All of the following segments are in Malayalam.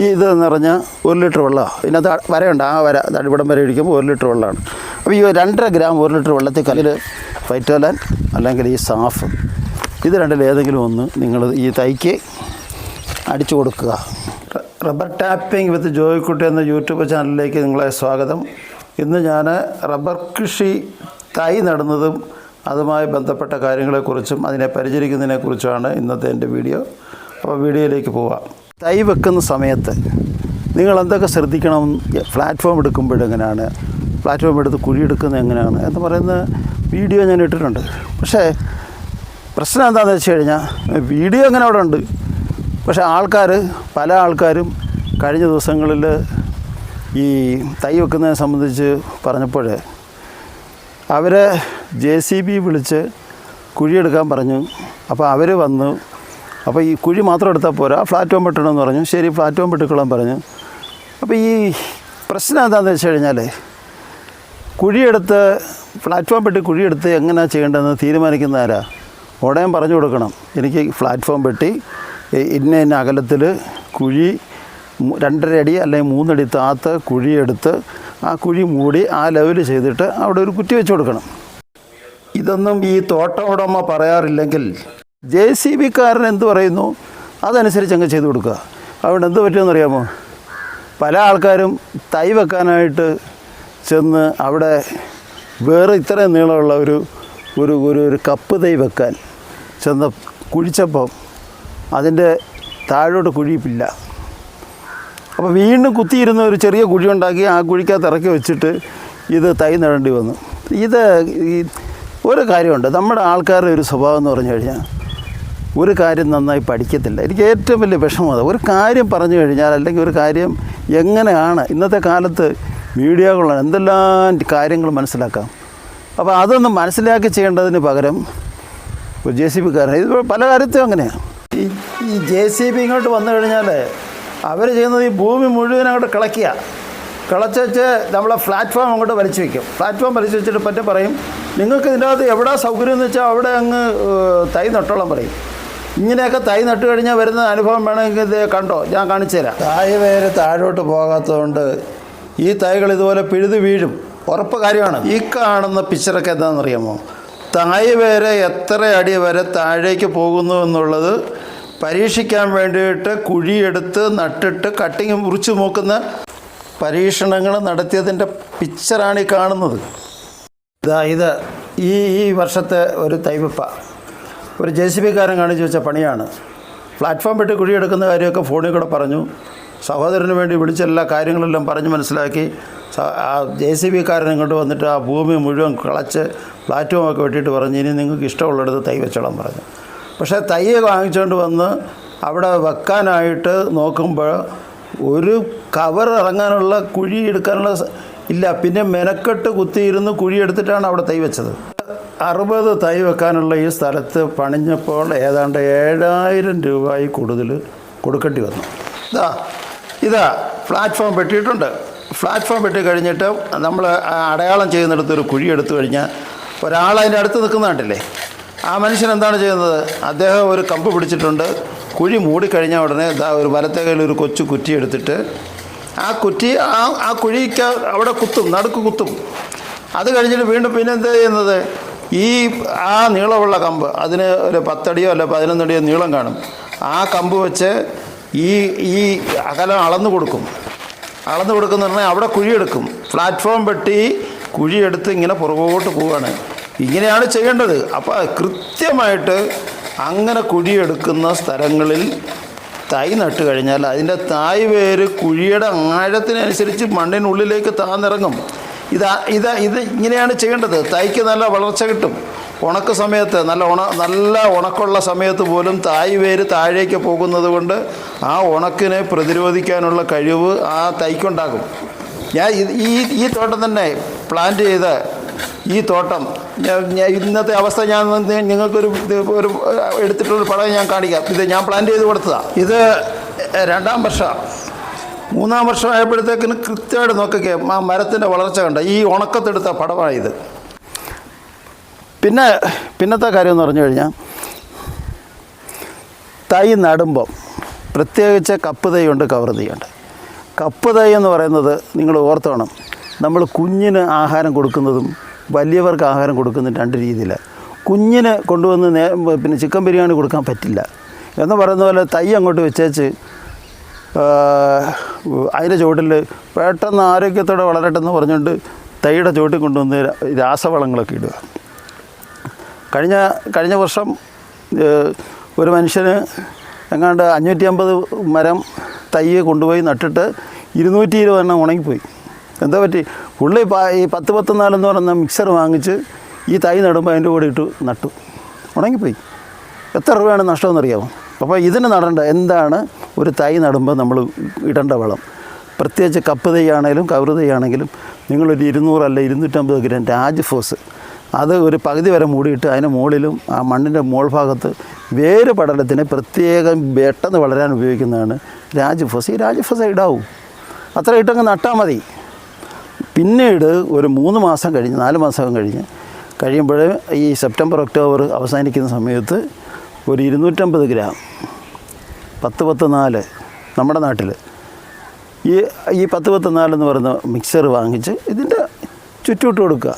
ഈ ഇത് എന്ന് പറഞ്ഞാൽ ഒരു ലിറ്റർ വെള്ളമാണ് ഇതിനകത്ത് വരയുണ്ട്. ആ വര ഇവിടം വരെ ഇരിക്കുമ്പോൾ ഒരു ലിറ്റർ വെള്ളമാണ്. അപ്പോൾ ഈ രണ്ടര ഗ്രാം ഒരു ലിറ്റർ വെള്ളത്തിൽ കല്ലിൽ ഫൈറ്റോലാൻ അല്ലെങ്കിൽ ഈ സാഫ് ഇത് രണ്ടിൽ ഏതെങ്കിലും ഒന്ന് നിങ്ങൾ ഈ തൈക്ക് അടിച്ചു കൊടുക്കുക. റബ്ബർ ടാപ്പിംഗ് വിത്ത് ജോയിക്കുട്ടി എന്ന യൂട്യൂബ് ചാനലിലേക്ക് നിങ്ങളെ സ്വാഗതം. ഇന്ന് ഞാൻ റബ്ബർ കൃഷി തൈ നടുന്നതും അതുമായി ബന്ധപ്പെട്ട കാര്യങ്ങളെക്കുറിച്ചും അതിനെ പരിചരിക്കുന്നതിനെക്കുറിച്ചുമാണ് ഇന്നത്തെ എന്റെ വീഡിയോ. അപ്പോൾ വീഡിയോയിലേക്ക് പോവാം. തൈ വെക്കുന്ന സമയത്ത് നിങ്ങൾ എന്തൊക്കെ ശ്രദ്ധിക്കണം? പ്ലാറ്റ്ഫോം എടുക്കുമ്പോൾ എങ്ങനെയാണ്? പ്ലാറ്റ്ഫോം എടുത്ത് കുഴിയെടുക്കുന്നത് എങ്ങനെയാണ്? എന്ന് പറയുന്ന വീഡിയോ ഞാൻ ഇട്ടിട്ടുണ്ട്. പക്ഷേ പ്രശ്നം എന്താണെന്ന് വെച്ച് കഴിഞ്ഞാൽ വീഡിയോ അങ്ങനെ അവിടെ ഉണ്ട്. പക്ഷേ ആൾക്കാർ പല ആൾക്കാരും കഴിഞ്ഞ ദിവസങ്ങളിൽ ഈ തൈ വെക്കുന്നതിനെ സംബന്ധിച്ച് പറഞ്ഞപ്പോൾ അവരെ ജെ സി ബി വിളിച്ച് കുഴിയെടുക്കാൻ പറഞ്ഞു. അപ്പോൾ അവർ വന്നു അപ്പോൾ ഈ കുഴി മാത്രം എടുത്താൽ പോരാ. പ്ലാറ്റ്ഫോം വെട്ടണമെന്ന് പറഞ്ഞു. ശരി പ്ലാറ്റ്ഫോം വെട്ടിക്കൊള്ളാൻ പറഞ്ഞു. അപ്പോൾ ഈ പ്രശ്നം എന്താണെന്ന് വെച്ച് കഴിഞ്ഞാൽ കുഴിയെടുത്ത് പ്ലാറ്റ്ഫോം വെട്ടി കുഴിയെടുത്ത് എങ്ങനെയാണ് ചെയ്യേണ്ടതെന്ന് തീരുമാനിക്കുന്ന ആരാ? ഉടൻ പറഞ്ഞു കൊടുക്കണം. എനിക്ക് പ്ലാറ്റ്ഫോം വെട്ടി ഇ- ഇന്ന ഇന്ന അകലത്തിൽ കുഴി രണ്ടര അടി അല്ലെങ്കിൽ മൂന്നടി താത്ത് കുഴിയെടുത്ത് ആ കുഴി മൂടി ആ ലെവൽ ചെയ്തിട്ട് അവിടെ ഒരു കുറ്റി വെച്ച് കൊടുക്കണം. ഇതൊന്നും ഈ തോട്ട ഉടമ പറയാറില്ലെങ്കിൽ ജെ സി ബിക്കാരൻ എന്ത് പറയുന്നു? അതനുസരിച്ച് അങ്ങ് ചെയ്തു കൊടുക്കുക. അതുകൊണ്ട് എന്ത് പറ്റുമെന്ന് അറിയാമോ? പല ആൾക്കാരും തൈ വെക്കാനായിട്ട് ചെന്ന് അവിടെ വേറെ ഇത്രയും നീളമുള്ള ഒരു ഒരു ഒരു ഒരു കപ്പ് തൈ വെക്കാൻ ചെന്ന് കുഴിച്ചപ്പം അതിന്റെ താഴോട്ട് കുഴിയിപ്പില്ല. അപ്പോൾ വീണ്ടും കുത്തിയിരുന്ന ഒരു ചെറിയ കുഴി ഉണ്ടാക്കി ആ കുഴിക്കകത്ത് ഇറക്കി വെച്ചിട്ട് ഇത് തൈ നടേണ്ടി വന്നു. ഇത് ഈ ഒരു കാര്യമുണ്ട്. നമ്മുടെ ആൾക്കാരുടെ ഒരു സ്വഭാവം എന്ന് പറഞ്ഞു കഴിഞ്ഞാൽ ഒരു കാര്യം നന്നായി പഠിക്കത്തില്ല. എനിക്ക് ഏറ്റവും വലിയ വിഷമം അത്. ഒരു കാര്യം പറഞ്ഞു കഴിഞ്ഞാൽ അല്ലെങ്കിൽ ഒരു കാര്യം എങ്ങനെയാണ് ഇന്നത്തെ കാലത്ത് മീഡിയകളാണ് എന്തെല്ലാം കാര്യങ്ങൾ മനസ്സിലാക്കാം. അപ്പോൾ അതൊന്ന് മനസ്സിലാക്കി ചെയ്യേണ്ടതിന് പകരം ഒരു ജെ സി ബിക്കാരൻ ഇത് പല കാര്യത്തിലും അങ്ങനെയാണ് ഈ ഈ ജെ സി ബി ഇങ്ങോട്ട് വന്നു കഴിഞ്ഞാൽ അവർ ചെയ്യുന്നത് ഈ ഭൂമി മുഴുവൻ അങ്ങോട്ട് കിളയ്ക്കുക. കിളച്ച് വെച്ച് നമ്മളെ പ്ലാറ്റ്ഫോം അങ്ങോട്ട് വലിച്ചു വയ്ക്കും പ്ലാറ്റ്ഫോം വലിച്ചു വെച്ചിട്ട് പറ്റേ പറയും നിങ്ങൾക്ക് ഇതിന്റെ അകത്ത് എവിടെ സൗകര്യം എന്ന് വെച്ചാൽ അവിടെ അങ്ങ് തൈ നട്ടോളം പറയും. ഇങ്ങനെയൊക്കെ തൈ നട്ടു കഴിഞ്ഞാൽ വരുന്ന അനുഭവം വേണമെങ്കിൽ ഇത് കണ്ടോ? ഞാൻ കാണിച്ചു തരാം. താഴെ വേര് താഴോട്ട് പോകാത്തതുകൊണ്ട് ഈ തൈകൾ ഇതുപോലെ പിഴുത് വീഴും. ഉറപ്പ് കാര്യമാണ്. ഈ കാണുന്ന പിക്ചറൊക്കെ എന്താണെന്നറിയാമോ? തായ് വേര് എത്ര അടി വരെ താഴേക്ക് പോകുന്നു എന്നുള്ളത് പരീക്ഷിക്കാൻ വേണ്ടിയിട്ട് കുഴിയെടുത്ത് നട്ടിട്ട് കട്ടിങ് മുറിച്ച് നോക്കുന്ന പരീക്ഷണങ്ങൾ നടത്തിയതിന്റെ പിക്ചറാണ് ഈ കാണുന്നത്. ഇതാ ഇത് ഈ ഈ വർഷത്തെ ഒരു തൈവപ്പ. ഒരു ജെ സി ബിക്കാരൻ കാണിച്ചു വെച്ച പണിയാണ്. പ്ലാറ്റ്ഫോം വെട്ടി കുഴിയെടുക്കുന്ന കാര്യമൊക്കെ ഫോണിൽ കൂടെ പറഞ്ഞു. സഹോദരന് വേണ്ടി വിളിച്ച എല്ലാ കാര്യങ്ങളെല്ലാം പറഞ്ഞ് മനസ്സിലാക്കി. ആ ജെ സി ബിക്കാരൻ ഇങ്ങോട്ട് വന്നിട്ട് ആ ഭൂമി മുഴുവൻ കിളച്ച് പ്ലാറ്റ്ഫോമൊക്കെ വെട്ടിയിട്ട് പറഞ്ഞു. ഇനി നിങ്ങൾക്ക് ഇഷ്ടമുള്ളിടത്ത് തൈ വെച്ചോളാം പറഞ്ഞു. പക്ഷേ തൈ വാങ്ങിച്ചുകൊണ്ട് വന്ന് അവിടെ വെക്കാനായിട്ട് നോക്കുമ്പോൾ ഒരു കവർ ഇറങ്ങാനുള്ള കുഴി എടുക്കാനുള്ള ഇല്ല. പിന്നെ മെനക്കെട്ട് കുത്തിയിരുന്ന് കുഴി എടുത്തിട്ടാണ് അവിടെ തൈ വെച്ചത്. അറുപത് തൈ വെക്കാനുള്ള ഈ സ്ഥലത്ത് പണിഞ്ഞപ്പോൾ ഏതാണ്ട് ഏഴായിരം രൂപയിൽ കൂടുതൽ കൊടുക്കേണ്ടി വന്നു. ഇതാ ഇതാ പ്ലാറ്റ്ഫോം വെട്ടിയിട്ടുണ്ട്. പ്ലാറ്റ്ഫോം വെട്ടി കഴിഞ്ഞിട്ട് നമ്മൾ അടയാളം ചെയ്യുന്നിടത്ത് ഒരു കുഴി എടുത്തു കഴിഞ്ഞാൽ ഒരാൾ അതിന്റെ അടുത്ത് നിൽക്കുന്ന കണ്ടില്ലേ? ആ മനുഷ്യൻ എന്താണ് ചെയ്യുന്നത്? അദ്ദേഹം ഒരു കമ്പ് പിടിച്ചിട്ടുണ്ട്. കുഴി മൂടിക്കഴിഞ്ഞാൽ ഉടനെ ഇതാ ഒരു വലത്തെ കയ്യിൽ ഒരു കൊച്ചു കുറ്റി എടുത്തിട്ട് ആ കുറ്റി ആ ആ കുഴിക്ക് അവിടെ കുത്തും നടുക്ക് കുത്തും. അത് കഴിഞ്ഞിട്ട് വീണ്ടും പിന്നെ എന്താ ചെയ്യുന്നത്? ഈ ആ നീളമുള്ള കമ്പ് അതിന് ഒരു പത്തടിയോ അല്ല പതിനൊന്നടിയോ നീളം കാണും. ആ കമ്പ് വെച്ച് ഈ ഈ അകലം അളന്നു കൊടുക്കും. അളന്നു കൊടുക്കുന്ന പറഞ്ഞാൽ അവിടെ കുഴിയെടുക്കും പ്ലാറ്റ്ഫോം വെട്ടി കുഴിയെടുത്ത് ഇങ്ങനെ പുറകോട്ട് പോവുകയാണ് ഇങ്ങനെയാണ് ചെയ്യേണ്ടത്. അപ്പോൾ കൃത്യമായിട്ട് അങ്ങനെ കുഴിയെടുക്കുന്ന സ്ഥലങ്ങളിൽ തൈ നട്ട് കഴിഞ്ഞാൽ അതിന്റെ തായ് വേര് കുഴിയുടെ ആഴത്തിനനുസരിച്ച് മണ്ണിനുള്ളിലേക്ക് താന്നിറങ്ങും. ഇതാ ഇത് ഇത് ഇങ്ങനെയാണ് ചെയ്യേണ്ടത്. തൈക്ക് നല്ല വളർച്ച കിട്ടും. ഉണക്ക സമയത്ത് നല്ല ഉണ നല്ല ഉണക്കുള്ള സമയത്ത് പോലും തായ് വേര് താഴേക്ക് പോകുന്നത് കൊണ്ട് ആ ഉണക്കിനെ പ്രതിരോധിക്കാനുള്ള കഴിവ് ആ തൈക്കുണ്ടാകും. ഞാൻ ഈ ഈ തോട്ടം തന്നെ പ്ലാന്റ് ചെയ്ത് ഈ തോട്ടം ഇന്നത്തെ അവസ്ഥ ഞാൻ നിങ്ങൾക്കൊരു ഒരു എടുത്തിട്ടുള്ള പടം ഞാൻ കാണിക്കാം. ഇത് ഞാൻ പ്ലാൻ ചെയ്ത് കൊടുത്തതാണ് ഇത് രണ്ടാം വർഷം. മൂന്നാം വർഷം ആയപ്പോഴത്തേക്കിന് കൃത്യമായിട്ട് നോക്കിക്കേ ആ മരത്തിന്റെ വളർച്ച കണ്ട ഈ ഉണക്കത്തെടുത്ത പടമാണിത് പിന്നെ പിന്നത്തെ കാര്യം എന്ന് പറഞ്ഞു കഴിഞ്ഞാൽ തൈ നടുമ്പം പ്രത്യേകിച്ച് കപ്പ് തൈയുണ്ട് കവർ തൈയുണ്ട് കപ്പ് തൈ എന്ന് പറയുന്നത് നിങ്ങൾ ഓർത്തോണം നമ്മൾ കുഞ്ഞിന് ആഹാരം കൊടുക്കുന്നതും വലിയവർക്ക് ആഹാരം കൊടുക്കുന്നതും രണ്ട് രീതിയിലാണ് കുഞ്ഞിന് കൊണ്ടുവന്ന് നേ പിന്നെ ചിക്കൻ ബിരിയാണി കൊടുക്കാൻ പറ്റില്ല. എന്ന് പറയുന്ന പോലെ തൈ അങ്ങോട്ട് വെച്ചേച്ച് അതിന്റെ ചുവട്ടിൽ പെട്ടെന്ന് ആരോഗ്യത്തോടെ വളരട്ടെ എന്ന് പറഞ്ഞുകൊണ്ട് തൈയുടെ ചുവട്ടിൽ കൊണ്ടുവന്ന് രാസവളങ്ങളൊക്കെ ഇടുക. കഴിഞ്ഞ കഴിഞ്ഞ വർഷം ഒരു മനുഷ്യന് എങ്ങാണ്ട് അഞ്ഞൂറ്റി അമ്പത് മരം തൈ കൊണ്ടുപോയി നട്ടിട്ട് ഇരുന്നൂറ്റി ഇരുപത് എണ്ണം ഉണങ്ങിപ്പോയി. എന്താ പറ്റി? പുള്ളി ഈ പത്ത് പത്തൊന്നാലെന്ന് പറയുന്ന മിക്സർ വാങ്ങിച്ച് ഈ തൈ നടുമ്പോൾ അതിന്റെ കൂടെ ഇട്ട് നട്ടു. ഉണങ്ങിപ്പോയി. എത്ര രൂപയാണ് നഷ്ടമെന്നറിയാമോ അപ്പോൾ ഇതിന് നടണ്ട എന്താണ് ഒരു തൈ നടുമ്പോൾ നമ്മൾ ഇടേണ്ട വളം. പ്രത്യേകിച്ച് കപ്പ് തൈയാണേലും കവറ് തൈയാണെങ്കിലും നിങ്ങളൊരു ഇരുന്നൂറല്ല ഇരുന്നൂറ്റമ്പത് ഗ്രാം രാജ്ഫോസ്. അത് ഒരു പകുതി വരെ മൂടിയിട്ട് അതിന് മുകളിലും ആ മണ്ണിന്റെ മോൾ ഭാഗത്ത് വേര് പടലത്തിന് പ്രത്യേകം പെട്ടെന്ന് വളരാൻ ഉപയോഗിക്കുന്നതാണ് രാജ്ഫോസ്. ഈ രാജ്ഫോസ് ഇടാവും. അത്ര ഇട്ടങ്ങ് നട്ടാൽ മതി. പിന്നീട് ഒരു മൂന്ന് മാസം കഴിഞ്ഞ് നാല് മാസം കഴിഞ്ഞ് കഴിയുമ്പോൾ ഈ സെപ്റ്റംബർ ഒക്ടോബർ അവസാനിക്കുന്ന സമയത്ത് ഒരു ഇരുന്നൂറ്റമ്പത് ഗ്രാം പത്ത് പത്ത് നാല് നമ്മുടെ നാട്ടിൽ ഈ ഈ പത്ത് പത്ത് നാലെന്ന് പറയുന്ന മിക്സർ വാങ്ങിച്ച് ഇതിന്റെ ചുറ്റുവിട്ട് കൊടുക്കുക.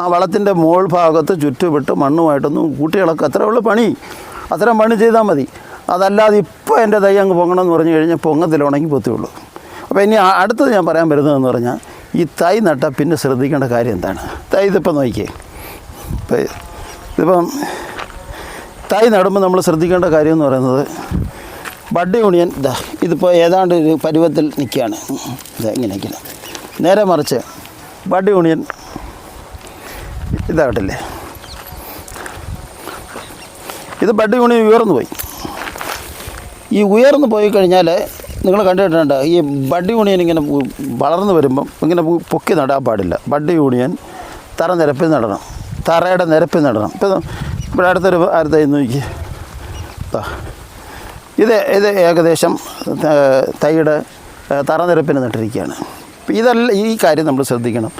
ആ വളത്തിന്റെ മോൾ ഭാഗത്ത് ചുറ്റുവിട്ട് മണ്ണുമായിട്ടൊന്നും കൂട്ടിയിളക്കുക അത്രേ ഉള്ള പണി. അത്രയും പണി ചെയ്താൽ മതി. അതല്ലാതെ ഇപ്പോൾ എന്റെ തൈ അങ്ങ് പൊങ്ങണമെന്ന് പറഞ്ഞു കഴിഞ്ഞാൽ പൊങ്ങത്തിൽ ഉണങ്ങി പോത്തേ അപ്പോൾ ഇനി അടുത്തത് ഞാൻ പറയാൻ വരുന്നതെന്ന് പറഞ്ഞാൽ ഈ തൈ നട്ടാൽ പിന്നെ ശ്രദ്ധിക്കേണ്ട കാര്യം എന്താണ്? തൈ ഇതിപ്പോൾ നോക്കിയേ. ഇപ്പം ഇതിപ്പം തൈ നടുമ്പോൾ നമ്മൾ ശ്രദ്ധിക്കേണ്ട കാര്യം എന്ന് പറയുന്നത് ബഡ് യൂണിയൻ ഇതാ ഇതിപ്പോൾ ഏതാണ്ട് ഒരു പരുവത്തിൽ നിൽക്കുകയാണ്. ഇതാ ഇങ്ങനെ ഇങ്ങനെ നേരെ മറിച്ച് ബഡ് യൂണിയൻ ഇതാകട്ടില്ലേ ഇത് ബഡ് യൂണിയൻ ഉയർന്നു പോയി. ഈ ഉയർന്നു പോയി കഴിഞ്ഞാൽ നിങ്ങൾ കണ്ടിട്ടുണ്ട് ഈ ബഡ് യൂണിയൻ ഇങ്ങനെ വളർന്നു വരുമ്പം ഇങ്ങനെ പൊക്കി നടാൻ പാടില്ല. ബഡ് യൂണിയൻ തറ നിരപ്പിൽ നടണം. തറയുടെ നിരപ്പിൽ നടണം. ഇപ്പം ഇവിടെ അടുത്തൊരു ആരുതായി നോക്കി. ഇത് ഇത് ഏകദേശം തൈയുടെ തറനിരപ്പിന് തറ നിരപ്പിന് നട്ടിരിക്കുകയാണ് ഇതല്ല ഈ കാര്യം നമ്മൾ ശ്രദ്ധിക്കണം.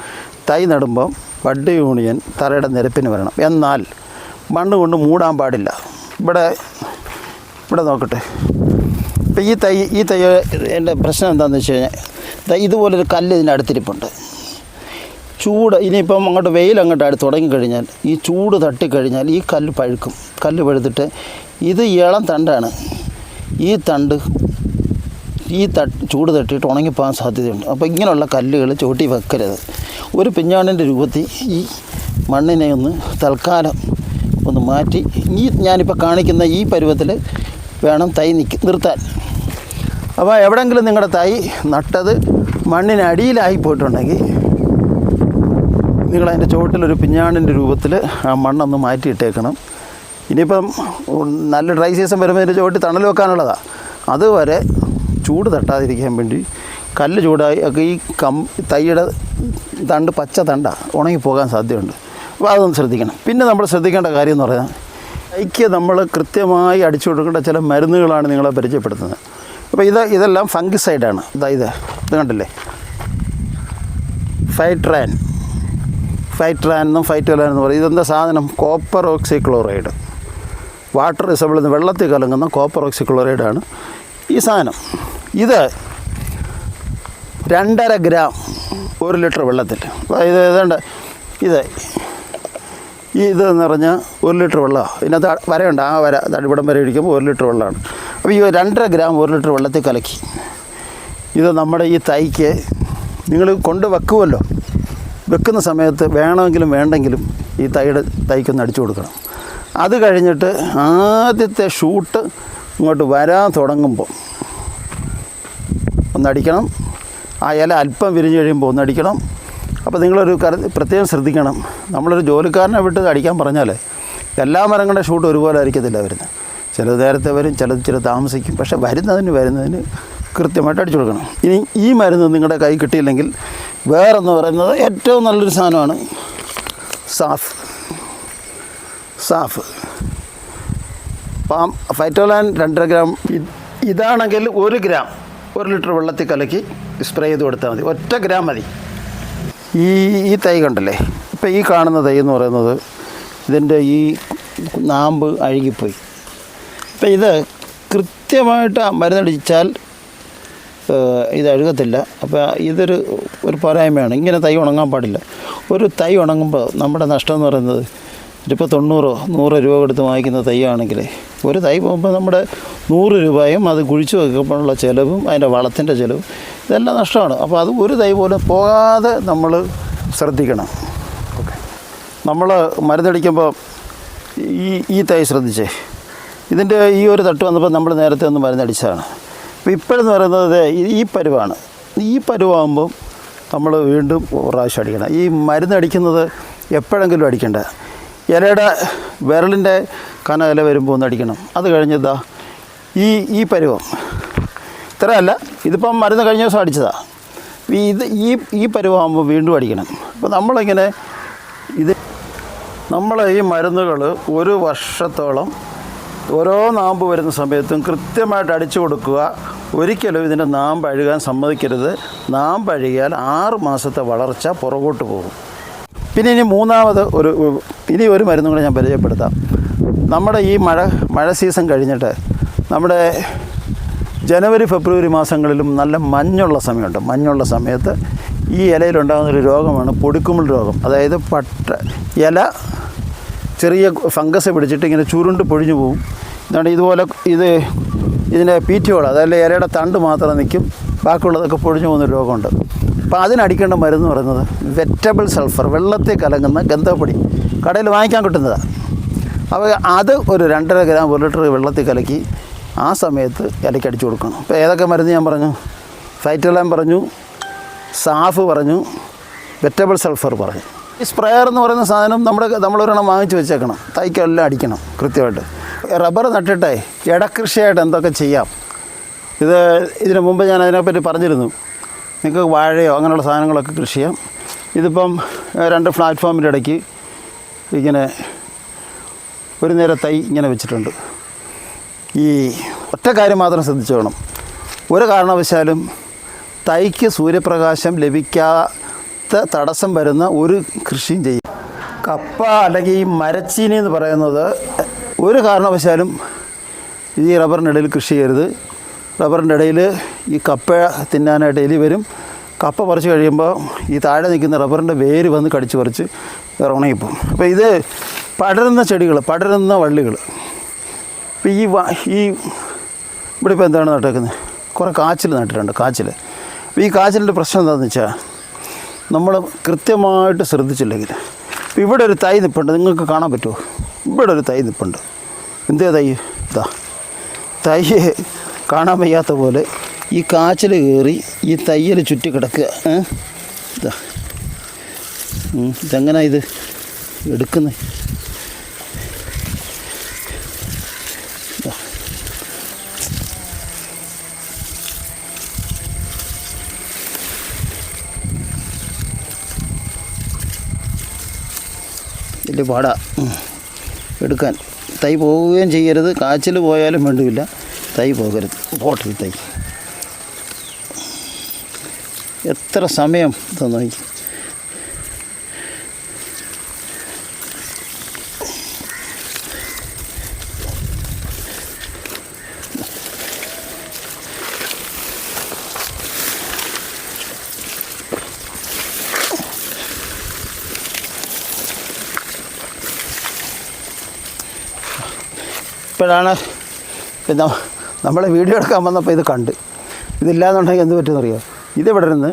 തൈ നടുമ്പം ബഡ് യൂണിയൻ തറയുടെ നിരപ്പിന് വരണം. എന്നാൽ മണ്ണ് കൊണ്ട് മൂടാൻ പാടില്ല. ഇവിടെ ഇവിടെ നോക്കട്ടെ. ഇപ്പം ഈ തൈ ഈ തൈ എന്റെ പ്രശ്നം എന്താണെന്ന് വെച്ച് കഴിഞ്ഞാൽ ഇതുപോലൊരു കല്ല് ഇതിന്റെ അടുത്തിരിപ്പുണ്ട്. ചൂട് ഇനിയിപ്പം അങ്ങോട്ട് വെയിൽ അങ്ങോട്ട് അടുത്ത് തുടങ്ങിക്കഴിഞ്ഞാൽ ഈ ചൂട് തട്ടിക്കഴിഞ്ഞാൽ ഈ കല്ല് പഴുക്കും. കല്ല് പഴുത്തിട്ട് ഇത് ഇളം തണ്ടാണ്. ഈ തണ്ട് ഈ തട്ട് ചൂട് തട്ടിയിട്ട് ഉണങ്ങിപ്പോകാൻ സാധ്യതയുണ്ട്. അപ്പോൾ ഇങ്ങനെയുള്ള കല്ലുകൾ ചുവട്ടി വെക്കരുത്. ഒരു പിഞ്ഞാണിന്റെ രൂപത്തിൽ ഈ മണ്ണിനെ ഒന്ന് തൽക്കാലം ഒന്ന് മാറ്റി ഈ ഞാനിപ്പോൾ കാണിക്കുന്ന ഈ പരുവത്തിൽ വേണം തൈ നിൽക്ക് നിർത്താൻ. അപ്പോൾ എവിടെയെങ്കിലും നിങ്ങളുടെ തൈ നട്ടത് മണ്ണിനടിയിലായി പോയിട്ടുണ്ടെങ്കിൽ നിങ്ങളതിന്റെ ചുവട്ടിലൊരു പിഞ്ഞാണിന്റെ രൂപത്തിൽ ആ മണ്ണൊന്ന് മാറ്റിയിട്ടേക്കണം. ഇനിയിപ്പം നല്ല ഡ്രൈ സീസൺ വരുമ്പോൾ ഇതിന്റെ ചുവട്ടിൽ തണൽ വെക്കാനുള്ളതാണ് അതുവരെ ചൂട് തട്ടാതിരിക്കാൻ വേണ്ടി കല്ല് ചൂടായി ഒക്കെ ഈ കം തൈയുടെ തണ്ട് പച്ച തണ്ട ഉണങ്ങിപ്പോകാൻ സാധ്യതയുണ്ട്. അപ്പോൾ അതൊന്ന് ശ്രദ്ധിക്കണം. പിന്നെ നമ്മൾ ശ്രദ്ധിക്കേണ്ട കാര്യം എന്ന് പറഞ്ഞാൽ തൈക്ക് നമ്മൾ കൃത്യമായി അടിച്ചു കൊടുക്കേണ്ട ചില മരുന്നുകളാണ് നിങ്ങളെ പരിചയപ്പെടുത്തുന്നത്. അപ്പോൾ ഇത് ഇതെല്ലാം ഫംഗിസൈഡാണ്. ഇതാ ഇത് ഇത് കണ്ടില്ലേ? ഫൈട്രാൻ. ഫൈട്രാൻ എന്നും ഫൈറ്റോലാൻ എന്ന് പറയും. ഇതെന്താ സാധനം? Copper oxy chloride. വാട്ടർ റിസബിൾ നിന്ന് വെള്ളത്തിൽ കലങ്ങുന്ന കോപ്പർ ഓക്സിക്ലോറൈഡാണ് ഈ സാധനം. ഇത് രണ്ടര ഗ്രാം ഒരു ലിറ്റർ വെള്ളത്തിൽ. അതായത് ഏതാണ്ട് ഇത് ഈ ഇത് എന്ന് പറഞ്ഞാൽ ഒരു ലിറ്റർ വെള്ളമാണ് ഇതിനകത്ത് വരയുണ്ട് ആ വര ദാ ഇവിടം വരെ ഇരിക്കുമ്പോൾ ഒരു ലിറ്റർ വെള്ളമാണ്. അപ്പോൾ ഈ രണ്ടര ഗ്രാം ഒരു ലിറ്റർ വെള്ളത്തിൽ കലക്കി. ഇത് നമ്മുടെ ഈ തൈക്ക് നിങ്ങൾ കൊണ്ട് വെക്കുമല്ലോ വെക്കുന്ന സമയത്ത് വേണമെങ്കിലും വേണ്ടെങ്കിലും ഈ തൈയുടെ തൈക്കൊന്ന് അടിച്ചു കൊടുക്കണം. അത് കഴിഞ്ഞിട്ട് ആദ്യത്തെ ഷൂട്ട് ഇങ്ങോട്ട് വരാൻ തുടങ്ങുമ്പോൾ ഒന്നടിക്കണം. ആ ഇല അല്പം വിരിഞ്ഞ് കഴിയുമ്പോൾ ഒന്നടിക്കണം. അപ്പോൾ നിങ്ങളൊരു പ്രത്യേകം ശ്രദ്ധിക്കണം. നമ്മളൊരു ജോലിക്കാരനെ വിട്ട് അടിക്കാൻ പറഞ്ഞാൽ എല്ലാ മരങ്ങളുടെ ഷൂട്ട് ഒരുപോലെ ആയിരിക്കത്തില്ല വരുന്നത്. ചിലത് നേരത്തെ വരും ചിലത് ചില താമസിക്കും. പക്ഷേ വരുന്നതിന് വരുന്നതിന് കൃത്യമായിട്ട് അടിച്ചു കൊടുക്കണം. ഇനി ഈ മരുന്ന് നിങ്ങളുടെ കൈ കിട്ടിയില്ലെങ്കിൽ വേറെന്ന് പറയുന്നത് ഏറ്റവും നല്ലൊരു സാധനമാണ് സാഫ് സാഫ്. പാം ഫൈറ്റോലാൻ രണ്ടര ഗ്രാം ഇതാണെങ്കിൽ ഒരു ഗ്രാം ഒരു ലിറ്റർ വെള്ളത്തിൽ കലക്കി സ്പ്രേ ചെയ്ത് കൊടുത്താൽ മതി. ഒറ്റ ഗ്രാം മതി. ഈ ഈ തൈ കണ്ടല്ലേ? ഇപ്പം ഈ കാണുന്ന തൈ എന്ന് പറയുന്നത് ഇതിന്റെ ഈ നാമ്പ് അഴുകിപ്പോയി. ഇപ്പം ഇത് കൃത്യമായിട്ട് മരുന്നടിച്ചാൽ ഇത് അഴുകത്തില്ല. അപ്പോൾ ഇതൊരു ഒരു പോരായ്മയാണ്. ഇങ്ങനെ തൈ ഉണങ്ങാൻ പാടില്ല. ഒരു തൈ ഉണങ്ങുമ്പോൾ നമ്മുടെ നഷ്ടം എന്ന് പറയുന്നത് ഇപ്പോൾ തൊണ്ണൂറോ നൂറോ രൂപ കൊടുത്ത് വാങ്ങിക്കുന്ന തൈയാണെങ്കിൽ ഒരു തൈ പോകുമ്പോൾ നമ്മുടെ നൂറ് രൂപയും അത് കുഴിച്ചു വെക്കുമ്പോഴുള്ള ചിലവും അതിന്റെ വളത്തിന്റെ ചിലവും ഇതെല്ലാം നഷ്ടമാണ്. അപ്പോൾ അത് ഒരു തൈ പോലും പോകാതെ നമ്മൾ ശ്രദ്ധിക്കണം. ഓക്കെ. നമ്മൾ മരുന്നടിക്കുമ്പോൾ ഈ ഈ തൈ ശ്രദ്ധിച്ചേ. ഇതിന്റെ ഈ ഒരു തട്ട് വന്നപ്പോൾ നമ്മൾ നേരത്തെ ഒന്ന് മരുന്നടിച്ചതാണ്. അപ്പോൾ ഇപ്പോഴെന്ന് പറയുന്നത് ഈ- പരുവാണ്. ഈ പരുവാകുമ്പം നമ്മൾ വീണ്ടും പ്രാവശ്യം അടിക്കണം. ഈ മരുന്നടിക്കുന്നത് എപ്പോഴെങ്കിലും അടിക്കണ്ട. ഇലയുടെ വിരലിന്റെ കന ഇല വരുമ്പോൾ ഒന്ന് അടിക്കണം. അത് കഴിഞ്ഞതാ ഈ ഈ പരുവം. ഇത്രയല്ല ഇതിപ്പം മരുന്ന് കഴിഞ്ഞ ദിവസം അടിച്ചതാണ് ഇത് ഈ ഈ പരുവാകുമ്പോൾ വീണ്ടും അടിക്കണം. അപ്പോൾ നമ്മളിങ്ങനെ ഇത് നമ്മൾ ഈ മരുന്നുകൾ ഒരു വർഷത്തോളം ഓരോ നാമ്പ് വരുന്ന സമയത്തും കൃത്യമായിട്ട് അടിച്ചു കൊടുക്കുക. ഒരിക്കലും ഇതിന്റെ നാമ്പ് അഴുകാൻ സമ്മതിക്കരുത്. നാമ്പ് അഴുകിയാൽ ആറ് മാസത്തെ വളർച്ച പുറകോട്ട് പോകും. പിന്നെ ഇനി മൂന്നാമത് ഒരു ഇനി ഒരു മരുന്നും കൂടെ ഞാൻ പരിചയപ്പെടുത്താം. നമ്മുടെ ഈ മഴ മഴ സീസൺ കഴിഞ്ഞിട്ട് നമ്മുടെ ജനുവരി ഫെബ്രുവരി മാസങ്ങളിലും നല്ല മഞ്ഞുള്ള സമയമുണ്ട്. മഞ്ഞുള്ള സമയത്ത് ഈ ഇലയിലുണ്ടാകുന്നൊരു രോഗമാണ് പൊടിക്കുമിൾ രോഗം. അതായത് പട്ട ഇല ചെറിയ ഫംഗസ് പിടിച്ചിട്ട് ഇങ്ങനെ ചുരുണ്ട് പൊഴിഞ്ഞു പോകും എന്താണ് ഇതുപോലെ ഇത് ഇതിന്റെ പീറ്റിയോൾ അതായത് ഇലയുടെ തണ്ട് മാത്രം നിൽക്കും. ബാക്കിയുള്ളതൊക്കെ പൊഴിഞ്ഞു പോകുന്ന രോഗമുണ്ട്. അപ്പോൾ അതിനടിക്കേണ്ട മരുന്ന് പറയുന്നത് വെറ്റബിൾ സൾഫർ വെള്ളത്തിൽ കലങ്ങുന്ന ഗന്ധപ്പൊടി. കടയിൽ വാങ്ങിക്കാൻ കിട്ടുന്നതാണ് അപ്പോൾ അത് ഒരു രണ്ടര ഗ്രാം ഒരു ലിറ്റർ വെള്ളത്തിൽ കലക്കി ആ സമയത്ത് ഇലയ്ക്ക് അടിച്ചു കൊടുക്കണം. ഇപ്പോൾ ഏതൊക്കെ മരുന്ന് ഞാൻ പറഞ്ഞു? ഫൈറ്റലാൻ പറഞ്ഞു സാഫ് പറഞ്ഞു വെറ്റബിൾ സൾഫർ പറഞ്ഞു. ഈ സ്പ്രെയർ എന്ന് പറയുന്ന സാധനം നമ്മുടെ നമ്മളൊരെണ്ണം വാങ്ങിച്ച് വെച്ചേക്കണം. തൈക്കെല്ലാം അടിക്കണം കൃത്യമായിട്ട്. റബ്ബർ നട്ടിട്ടേ ഇടക്കൃഷിയായിട്ട് എന്തൊക്കെ ചെയ്യാം? ഇത് ഇതിനു മുമ്പ് ഞാൻ അതിനെപ്പറ്റി പറഞ്ഞിരുന്നു. നിങ്ങൾക്ക് വാഴയോ അങ്ങനെയുള്ള സാധനങ്ങളൊക്കെ കൃഷി ചെയ്യാം. ഇതിപ്പം രണ്ട് പ്ലാറ്റ്ഫോമിന്റെ ഇടയ്ക്ക് ഇങ്ങനെ ഒരു നേര തൈ ഇങ്ങനെ വെച്ചിട്ടുണ്ട്. ഈ ഒറ്റ കാര്യം മാത്രം ശ്രദ്ധിച്ചു വേണം. ഒരു കാരണവശാലും തൈക്ക് സൂര്യപ്രകാശം ലഭിക്കാത്ത തടസ്സം വരുന്ന ഒരു കൃഷിയും ചെയ്യും. കപ്പ അല്ലെങ്കിൽ ഈ മരച്ചീനി എന്ന് പറയുന്നത് ഒരു കാരണവശാലും ഈ റബ്ബറിന്റെ ഇടയിൽ കൃഷി ചെയ്യരുത്. റബ്ബറിന്റെ ഇടയിൽ ഈ കപ്പ തിന്നാനായിട്ട് എലി വരും. കപ്പ പറിച്ചു കഴിയുമ്പോൾ ഈ താഴെ നിൽക്കുന്ന റബ്ബറിന്റെ വേര് വന്ന് കടിച്ച് പറിച്ച് ഉണങ്ങിപ്പോവും അപ്പോൾ ഇത് പടരുന്ന ചെടികൾ പടരുന്ന വള്ളികൾ. ഇപ്പോൾ ഈ ഈ ഇവിടെ ഇപ്പോൾ എന്താണ് നട്ടേക്കുന്നത്? കുറേ കാച്ചിൽ നട്ടിട്ടുണ്ട് കാച്ചിൽ. അപ്പോൾ ഈ കാച്ചിലിന്റെ പ്രശ്നം എന്താണെന്ന് വെച്ചാൽ നമ്മൾ കൃത്യമായിട്ട് ശ്രദ്ധിച്ചില്ലെങ്കിൽ. ഇപ്പോൾ ഇവിടെ ഒരു തൈ നിൽപ്പുണ്ട് നിങ്ങൾക്ക് കാണാൻ പറ്റുമോ? ഇവിടെ ഒരു തൈ നിൽപ്പുണ്ട് എന്തേ തൈ? ഇതാ. തൈ കാണാൻ വയ്യാത്ത പോലെ ഈ കാച്ചിൽ കയറി ഈ തയ്യൽ ചുറ്റി കിടക്കുക. ഇതാ. ഇതെങ്ങനെ ഇത് എടുക്കുന്നത് വലിയ പാടാ. എടുക്കാൻ. തൈ പോവുകയും ചെയ്യരുത്. കാച്ചിൽ പോയാലും വേണ്ടില്ല. തൈ പോകരുത്. പോട്ടെ തൈ. എത്ര സമയം തന്നു? ഇപ്പോഴാണ് പിന്നെ നമ്മളെ വീഡിയോ എടുക്കാൻ വന്നപ്പോൾ ഇത് കണ്ട്. ഇതില്ലാന്നുണ്ടെങ്കിൽ എന്ത് പറ്റുമെന്നറിയോ? ഇതിവിടെ നിന്ന്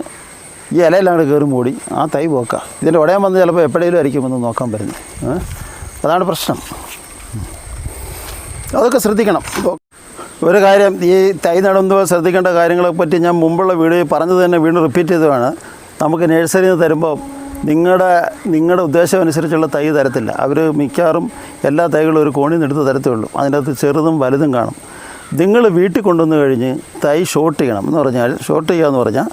ഈ ഇലയിലാണ് കയറി മൂടി ആ തൈ പോക്കാം. ഇതിന്റെ ഉടയാൻ വന്ന് ചിലപ്പോൾ എപ്പോഴേലും ആയിരിക്കും നോക്കാൻ പറ്റുന്നത്. അതാണ് പ്രശ്നം. അതൊക്കെ ശ്രദ്ധിക്കണം. ഒരു കാര്യം ഈ തൈ നടുമ്പോൾ ശ്രദ്ധിക്കേണ്ട കാര്യങ്ങളെ പറ്റി ഞാൻ മുമ്പുള്ള വീഡിയോ പറഞ്ഞത് തന്നെ വീണ്ടും റിപ്പീറ്റ് ചെയ്തതാണ്. നമുക്ക് നഴ്സറിയിൽ നിന്ന് തരുമ്പോൾ നിങ്ങളുടെ നിങ്ങളുടെ ഉദ്ദേശം അനുസരിച്ചുള്ള തൈ തരത്തില്ല. അവർ മിക്കവാറും എല്ലാ തൈകളും ഒരു കോണിൽ നിന്ന് എടുത്ത് തരത്തേ ഉള്ളൂ. അതിന്റെ ചെറുതും വലുതും കാണും. നിങ്ങൾ വീട്ടിൽ കൊണ്ടുവന്ന് കഴിഞ്ഞ് തൈ ഷോർട്ട് ചെയ്യണം എന്ന് പറഞ്ഞാൽ ഷോർട്ട് ചെയ്യുക എന്ന് പറഞ്ഞാൽ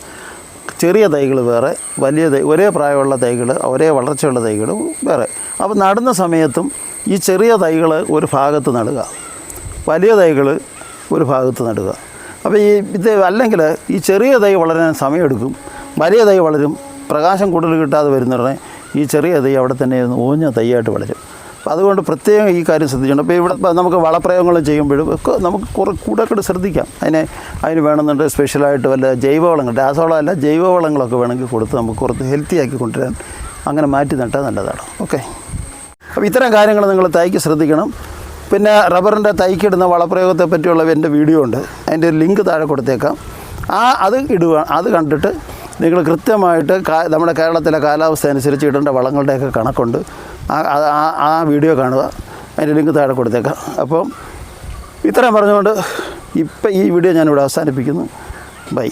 ചെറിയ തൈകൾ വേറെ വലിയ തൈ ഒരേ പ്രായമുള്ള തൈകൾ ഒരേ വളർച്ചയുള്ള തൈകൾ വേറെ. അപ്പോൾ നടുന്ന സമയത്തും ഈ ചെറിയ തൈകൾ ഒരു ഭാഗത്ത് നടുക. വലിയ തൈകൾ ഒരു ഭാഗത്ത് നടുക. അപ്പോൾ ഈ ഇത് അല്ലെങ്കിൽ ഈ ചെറിയ തൈ വളരാൻ സമയമെടുക്കും. വലിയ തൈ വളരും. പ്രകാശം കൂടുതൽ കിട്ടാതെ വരുന്നുടനെ ഈ ചെറിയ തൈ അവിടെ തന്നെ ഊഞ്ഞ തൈയായിട്ട് വളരും. അതുകൊണ്ട് പ്രത്യേകം ഈ കാര്യം ശ്രദ്ധിക്കണം അപ്പോൾ ഇവിടെ നമുക്ക് വളപ്രയോഗങ്ങൾ ചെയ്യുമ്പോഴും ഒക്കെ നമുക്ക് കുറേ കൂടെ കൂടെ ശ്രദ്ധിക്കാം. അതിനെ അതിന് വേണമെന്നുണ്ട് സ്പെഷ്യലായിട്ട് വല്ല ജൈവവളങ്ങൾ രാസവളമല്ല ജൈവവളങ്ങളൊക്കെ വേണമെങ്കിൽ കൊടുത്ത് നമുക്ക് കുറച്ച് ഹെൽത്തി ആക്കി കൊണ്ടുവരാൻ അങ്ങനെ മാറ്റി നട്ടാൽ നല്ലതാണ്. ഓക്കെ അപ്പോൾ ഇത്തരം കാര്യങ്ങൾ നിങ്ങൾ തൈക്ക് ശ്രദ്ധിക്കണം. പിന്നെ റബ്ബറിന്റെ തൈക്കിടുന്ന വളപ്രയോഗത്തെ പറ്റിയുള്ള എന്റെ വീഡിയോ ഉണ്ട്. അതിന്റെ ഒരു ലിങ്ക് താഴെ കൊടുത്തേക്കാം. ആ അത് ഇടുക അത് കണ്ടിട്ട് നിങ്ങൾ കൃത്യമായിട്ട് നമ്മുടെ കേരളത്തിലെ കാലാവസ്ഥ അനുസരിച്ച് ഇടേണ്ട വളങ്ങളുടെയൊക്കെ കണക്കുണ്ട്. ആ ആ വീഡിയോ കാണുക. അതിന്റെ ലിങ്ക് താഴെ കൊടുത്തേക്കാം. അപ്പം ഇത്രയും പറഞ്ഞുകൊണ്ട് ഇപ്പം ഈ വീഡിയോ ഞാനിവിടെ അവസാനിപ്പിക്കുന്നു. ബൈ.